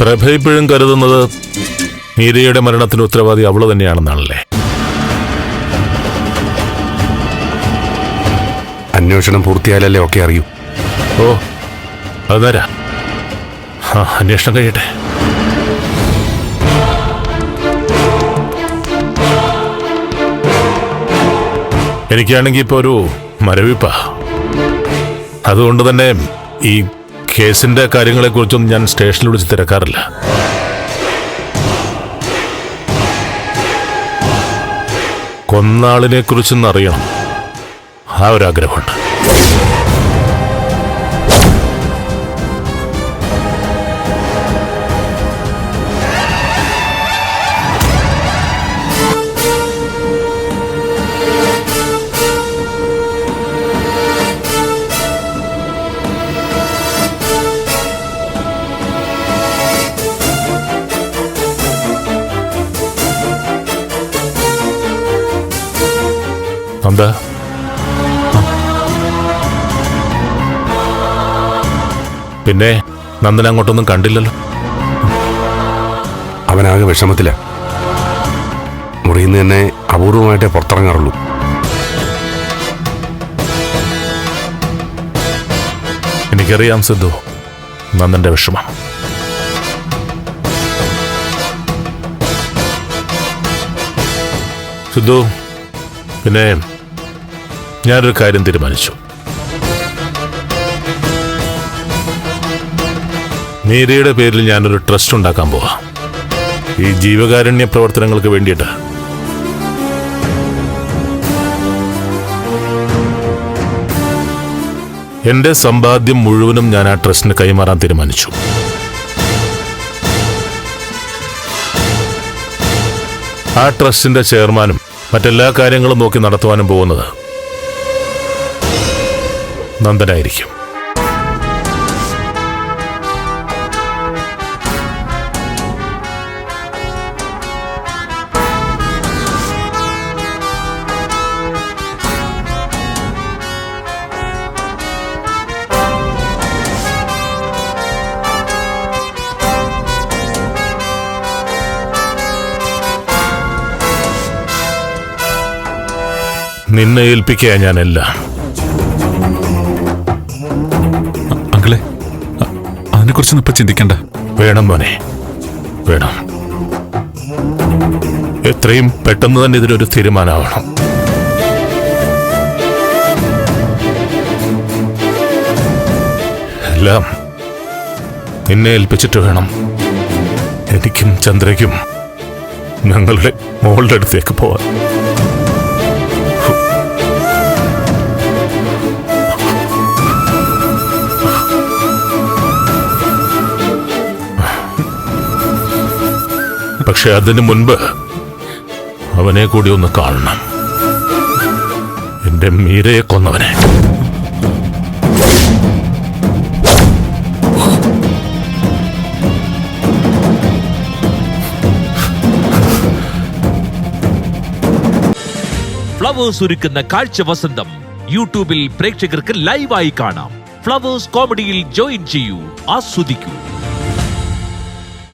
പ്രഭ ഇപ്പോഴും കരുതുന്നത് മീരയുടെ മരണത്തിന് ഉത്തരവാദി അവൾ തന്നെയാണെന്നാണല്ലേ? അന്വേഷണം പൂർത്തിയായാലല്ലേ ഒക്കെ അറിയൂ. ഓ അത് നേരാ. ആ അന്വേഷണം കഴിയട്ടെ. എനിക്കാണെങ്കിൽ ഇപ്പോൾ ഒരു മരവിപ്പ. അതുകൊണ്ട് തന്നെ ഈ കേസിന്റെ കാര്യങ്ങളെക്കുറിച്ചൊന്നും ഞാൻ സ്റ്റേഷനിൽ വിളിച്ച് തിരക്കാറില്ല. കൊന്നാളിനെ കുറിച്ചൊന്നറിയണം ആ ഒരു എന്താ പിന്നെ നന്ദൻ അങ്ങോട്ടൊന്നും കണ്ടില്ലല്ലോ. അവനാകെ വിഷമത്തില. മുറിയിൽ നിന്ന് തന്നെ അപൂർവമായിട്ടേ പുറത്തിറങ്ങാറുള്ളൂ. എനിക്കറിയാം സിദ്ധു നന്ദന്റെ വിഷമം. സിദ്ധു പിന്നെ ഞാനൊരു കാര്യം തീരുമാനിച്ചു. മീരയുടെ പേരിൽ ഞാനൊരു ട്രസ്റ്റ് ഉണ്ടാക്കാൻ പോവാ. ഈ ജീവകാരുണ്യ പ്രവർത്തനങ്ങൾക്ക് വേണ്ടിയിട്ട്. എന്റെ സമ്പാദ്യം മുഴുവനും ഞാൻ ആ ട്രസ്റ്റിന് കൈമാറാൻ തീരുമാനിച്ചു. ആ ട്രസ്റ്റിന്റെ ചെയർമാനും മറ്റെല്ലാ കാര്യങ്ങളും നോക്കി നടത്തുവാനും പോകുന്നത് നന്ദനായിരിക്കും. നിന്നെ ഏൽപ്പിക്കുക ഞാനെല്ലാം. അങ്കിളെ അതിനെക്കുറിച്ചൊന്നും ഇപ്പൊ ചിന്തിക്കണ്ട. വേണം മോനെ. വേണം. എത്രയും പെട്ടെന്ന് തന്നെ ഇതിനൊരു തീരുമാനമാവണം. എല്ലാം നിന്നെ ഏൽപ്പിച്ചിട്ട് വേണം. എനിക്കും ചന്ദ്രയ്ക്കും ഞങ്ങളുടെ മോളുടെ അടുത്തേക്ക് പോവാൻ. പക്ഷെ അതിനു മുൻപ് അവനെ കൂടി ഒന്ന് കാണണം. എന്റെ മീരയെ കൊന്നവനെ. ഫ്ലവേഴ്സ് ഒരുക്കുന്ന കാഴ്ച വസന്തം യൂട്യൂബിൽ പ്രേക്ഷകർക്ക് ലൈവായി കാണാം. ഫ്ലവേഴ്സ് കോമഡിയിൽ ജോയിൻ ചെയ്യൂ ആസ്വദിക്കൂ.